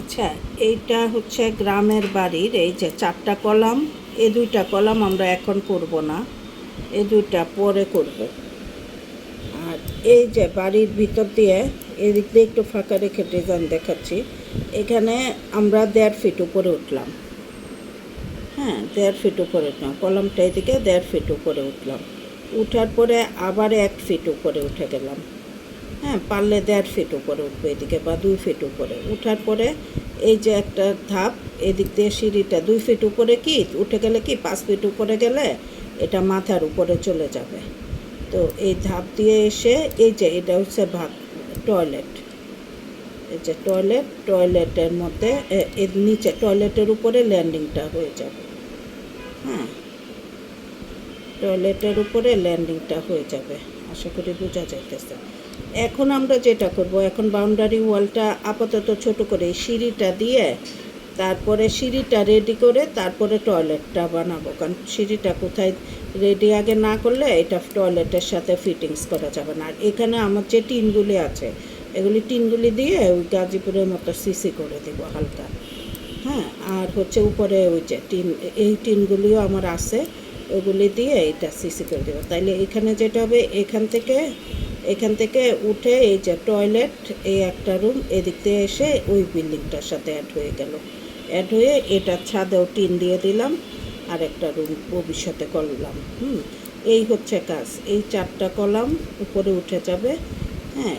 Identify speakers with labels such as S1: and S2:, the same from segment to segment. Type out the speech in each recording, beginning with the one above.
S1: আচ্ছা এইটা হচ্ছে গ্রামের বাড়ির, এই যে চারটা কলাম এ দুইটা কলাম আমরা এখন করব না এ দুইটা পরে করব। আর এই যে বাড়ির ভিতর দিয়ে, এদিক দিয়ে একটু ফাঁকা রেখে ডিজাইন দেখাচ্ছি, এখানে আমরা দেড় ফিট উপরে উঠলাম। হ্যাঁ দেড় ফিট উপরে উঠলাম, কলমটা এদিকে দেড় ফিট উপরে উঠলাম। উঠার পরে আবার এক ফিট উপরে উঠে গেলাম। হ্যাঁ পারলে দেড় ফিট উপরে উঠবে এদিকে বা দুই ফিট উপরে। উঠার পরে এই যে একটা ধাপ, এদিক দিয়ে সিঁড়িটা দুই ফিট উপরে কি? উঠে গেলে কি? পাঁচ ফিট উপরে গেলে এটা মাথার উপরে চলে যাবে। তো এই ধাপ দিয়ে এসে এই যে এটা হচ্ছে ভাত টয়লেট এই যে টয়লেট টয়লেটের মধ্যে এর নিচে টয়লেটের উপরে ল্যান্ডিংটা হয়ে যাবে। হ্যাঁ টয়লেটের উপরে ল্যান্ডিংটা হয়ে যাবে। আশা করি বোঝা যাইতেছে। এখন আমরা যেটা করব, এখন বাউন্ডারি ওয়ালটা আপাতত ছোট করে সিঁড়িটা দিয়ে তারপরে সিঁড়িটা রেডি করে তারপরে টয়লেটটা বানাবো। কারণ সিঁড়িটা কোথায় রেডি আগে না করলে এটা টয়লেটের সাথে ফিটিংস করা যাবে না। আর এখানে আমার যে টিনগুলি আছে, এগুলি টিনগুলি দিয়ে ওই গাজীপুরের মতো সিসি করে দেব হালকা। হ্যাঁ আর হচ্ছে উপরে ওই যে টিন, এই টিনগুলিও আমার আছে, ওগুলি দিয়ে এটা সিসি করে দেবো। তাইলে এখানে যেটা হবে, এখান থেকে এখান থেকে উঠে এই যে টয়লেট, এই একটা রুম, এদিক দিয়ে এসে ওই বিল্ডিংটার সাথে অ্যাড হয়ে গেল। অ্যাড হয়ে এটা ছাদেও টিন দিয়ে দিলাম আর একটা রুম ভবিষ্যতে করলাম। হুম, এই হচ্ছে কাজ। এই চারটা কলাম উপরে উঠে যাবে হ্যাঁ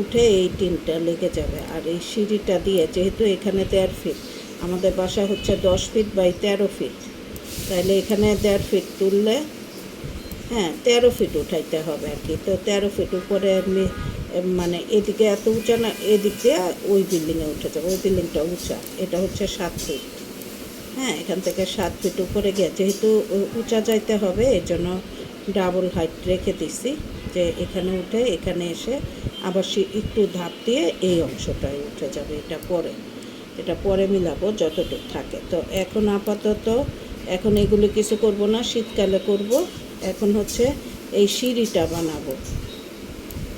S1: উঠে এই টিনটা লেগে যাবে। আর এই সিঁড়িটা দিয়ে, যেহেতু এখানে দেড় ফিট, আমাদের বাসা হচ্ছে দশ ফিট বাই তেরো ফিট তাহলে এখানে দেড় ফিট তুললে হ্যাঁ তেরো ফিট উঠাইতে হবে আর কি। তো তেরো ফিট উপরে এম, মানে এদিকে এত উঁচা না এদিক দিয়ে ওই বিল্ডিংয়ে উঠে যাবে। ওই বিল্ডিংটা উঁচা এটা হচ্ছে সাত ফিট হ্যাঁ এখান থেকে সাত ফিট উপরে গিয়ে যেহেতু উঁচা যাইতে হবে এই জন্য ডাবল হাইট রেখে দিছি যে এখানে উঠে এখানে এসে আবার সে একটু ধাপ দিয়ে এই অংশটায় উঠে যাবে এটা পরে। এটা পরে মিলাবো যতটুকু থাকে। তো এখন আপাতত এখন এগুলো কিছু করব না শীতকালে করব। এখন হচ্ছে এই সিঁড়িটা বানাবো।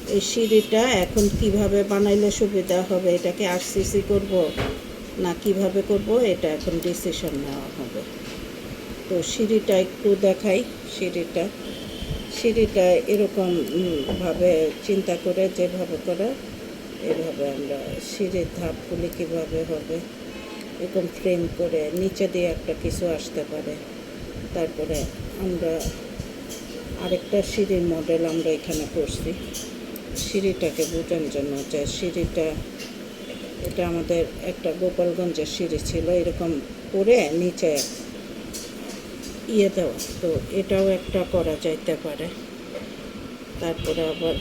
S1: এই সিঁড়িটা এখন কীভাবে বানাইলে সুবিধা হবে এটাকে আরসিসি করব না কীভাবে করব এটা এখন ডিসিশন নেওয়া হবে। তো সিঁড়িটা একটু দেখাই সিঁড়িটা। সিঁড়িটা এরকম উম, ভাবে চিন্তা করে যেভাবে করে এভাবে আমরা সিঁড়ির ধাপগুলি কীভাবে হবে এরকম ফ্রেম করে নিচে দিয়ে একটা কিছু আসতে পারে। তারপরে আমরা আরেকটা সিঁড়ির মডেল আমরা এখানে করছি। সিঁড়িটাকে বোঝানোর জন্য যে সিঁড়িটা, এটা আমাদের একটা গোপালগঞ্জের সিঁড়ি ছিল, এরকম করে নিচে ইয়ে দেওয়া। তো এটাও একটা করা যাইতে পারে। তারপরে আবার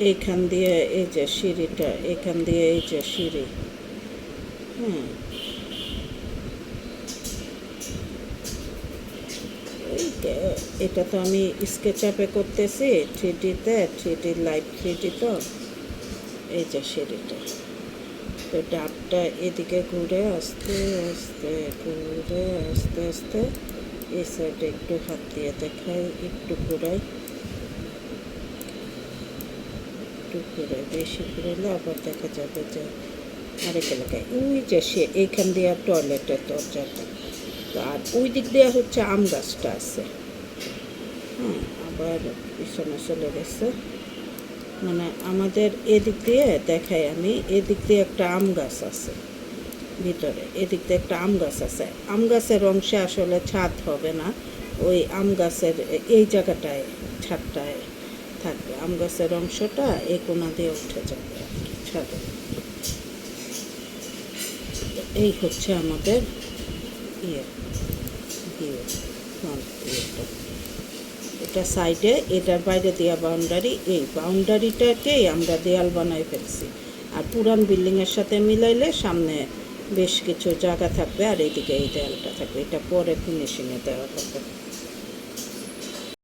S1: এইখান দিয়ে এই যে সিঁড়িটা, এখান দিয়ে এই যে সিঁড়ি। হ্যাঁ এই যে- এটা তো আমি স্কেচ আপে করতেছি থ্রি ডিতে three D live three D তো। এই যে সিঁড়িটা। তো ডাবটা এদিকে ঘুরে আস্তে আস্তে, ঘুরে আস্তে আস্তে এই সাইডে একটু হাত দিয়ে দেখাই, একটু ঘুরাই। একটু ঘুরাই, বেশি ঘুরালে আবার দেখা যাবে যে আরেক এলাকায়। ওই যে সে, এইখান দিয়ে টয়লেটের দরজাটা। আর ওই দিক দিয়ে হচ্ছে আম গাছটা আছে। হ্যাঁ আবার পিছনে চলে গেছে। মানে আমাদের এদিক দিয়ে দেখাই আমি, এদিক দিয়ে একটা আম গাছ আছে, ভিতরে। এদিক দিয়ে একটা আম গাছ আছে। আম গাছের অংশে আসলে ছাদ হবে না, ওই আম গাছের এই জায়গাটায়, ছাদটায় থাকবে। আম গাছের অংশটা এই কোনা দিয়ে উঠে যাবে ছাদে। এই হচ্ছে আমাদের ইয়ে দিয়ে এটা। সাইডে এটার বাইরে দেওয়া বাউন্ডারি এই বাউন্ডারিটাকেই আমরা দেয়াল বানাই ফেলছি। আর পুরান বিল্ডিংয়ের সাথে মিলাইলে সামনে বেশ কিছু জায়গা থাকবে, আর এইদিকে এই দেয়ালটা থাকবে। এটা পরে ফিনিশিংয়ে দেওয়া হবে